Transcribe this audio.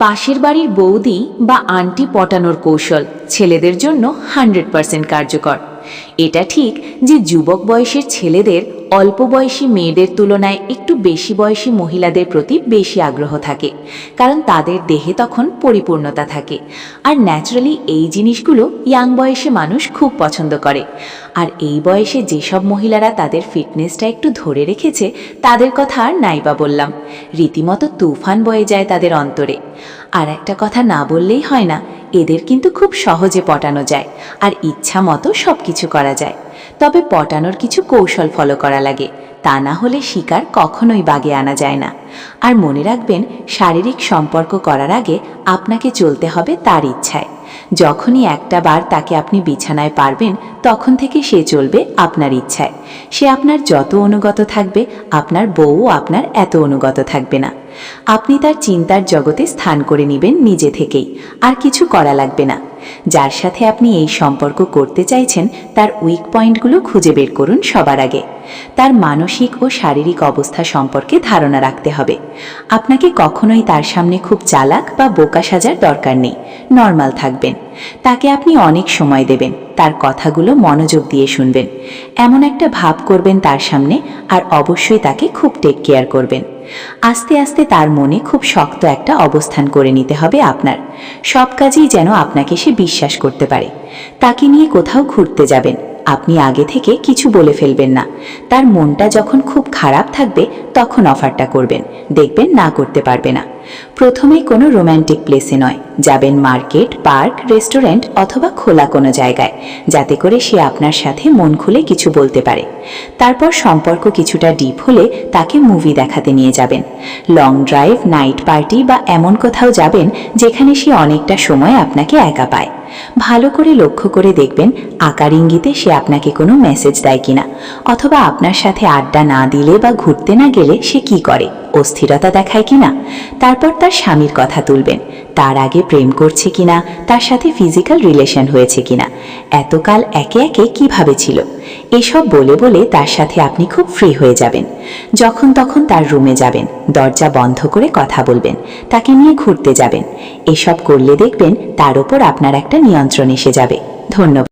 পাশের বাড়ির বৌদি বা আন্টি পটানোর কৌশল ছেলেদের জন্য হান্ড্রেড পার্সেন্ট কার্যকর। এটা ঠিক যে যুবক বয়সের ছেলেদের অল্প বয়সী মেয়েদের তুলনায় একটু বেশি বয়সী মহিলাদের প্রতি বেশি আগ্রহ থাকে, কারণ তাদের দেহে তখন পরিপূর্ণতা থাকে। আর ন্যাচারালি এই জিনিসগুলো ইয়াং বয়সে মানুষ খুব পছন্দ করে। আর এই বয়সে যেসব মহিলারা তাদের ফিটনেসটা একটু ধরে রেখেছে, তাদের কথা আর নাইবা বললাম। রীতিমতো তুফান বয়ে যায় তাদের অন্তরে। আর একটা কথা না বললেই হয় না, এদের কিন্তু খুব সহজে পটানো যায়। আর ইচ্ছা মতো সব কিছু করা যায়। তবে পটানোর কিছু কৌশল ফলো করা লাগে, তা না হলে শিকার কখনোই বাগে আনা যায় না। আর মনে রাখবেন, শারীরিক সম্পর্ক করার আগে আপনাকে চলতে হবে তার ইচ্ছায়। যখনই একটা বার তাকে আপনি বিছানায় পারবেন, তখন থেকে সে চলবে আপনার ইচ্ছায়। সে আপনার যত অনুগত থাকবে, আপনার বউও আপনার এত অনুগত থাকবে না। আপনি তার চিন্তার জগতে স্থান করে নেবেন নিজে থেকেই, আর কিছু করা লাগবে না। যার সাথে আপনি এই সম্পর্ক করতে চাইছেন, তার উইক পয়েন্টগুলো খুঁজে বের করুন সবার আগে। তার মানসিক ও শারীরিক অবস্থা সম্পর্কে ধারণা রাখতে হবে। আপনাকে কখনোই তার সামনে খুব চালাক বা বোকা সাজার দরকার নেই। নর্মাল থাকবেন। তাকে আপনি অনেক সময় দেবেন। তার কথাগুলো মনোযোগ দিয়ে শুনবেন। এমন একটা ভাব করবেন তার সামনে, আর অবশ্যই তাকে খুব টেক কেয়ার করবেন। আস্তে আস্তে তার মনে খুব শক্ত একটা অবস্থান করে নিতে হবে আপনার। সব কাজেই যেন আপনাকে সে বিশ্বাস করতে পারে। তাকে নিয়ে কোথাও ঘুরতে যাবেন। আপনি আগে থেকে কিছু বলে ফেলবেন না। তার মনটা যখন খুব খারাপ থাকবে, তখন অফারটা করবেন। দেখবেন না করতে পারবে না। প্রথমেই কোনো রোম্যান্টিক প্লেসে নয়। যাবেন মার্কেট, পার্ক, রেস্টুরেন্ট অথবা খোলা কোনো জায়গায়, যাতে করে সে আপনার সাথে মন খুলে কিছু বলতে পারে। তারপর সম্পর্ক কিছুটা ডিপ হলে তাকে মুভি দেখাতে নিয়ে যাবেন। লং ড্রাইভ, নাইট পার্টি বা এমন কোথাও যাবেন যেখানে সে অনেকটা সময় আপনাকে একা পায়। ভালো করে লক্ষ্য করে দেখবেন আকার ইঙ্গিতে সে আপনাকে কোনো মেসেজ দেয় কিনা, অথবা আপনার সাথে আড্ডা না দিলে বা ঘুরতে না গেলে সে কি করে। অস্থিরতা দেখায় কিনা, তারপর তার স্বামীর কথা তুলবেন, তার আগে প্রেম করছে কিনা, তার সাথে ফিজিক্যাল রিলেশন হয়েছে কিনা, এতকাল একে একে কীভাবে ছিল, এসব বলে বলে তার সাথে আপনি খুব ফ্রি হয়ে যাবেন, যখন তখন তার রুমে যাবেন, দরজা বন্ধ করে কথা বলবেন, তাকে নিয়ে ঘুরতে যাবেন, এসব করলে দেখবেন তার ওপর আপনার একটা নিয়ন্ত্রণ এসে যাবে, ধন্যবাদ।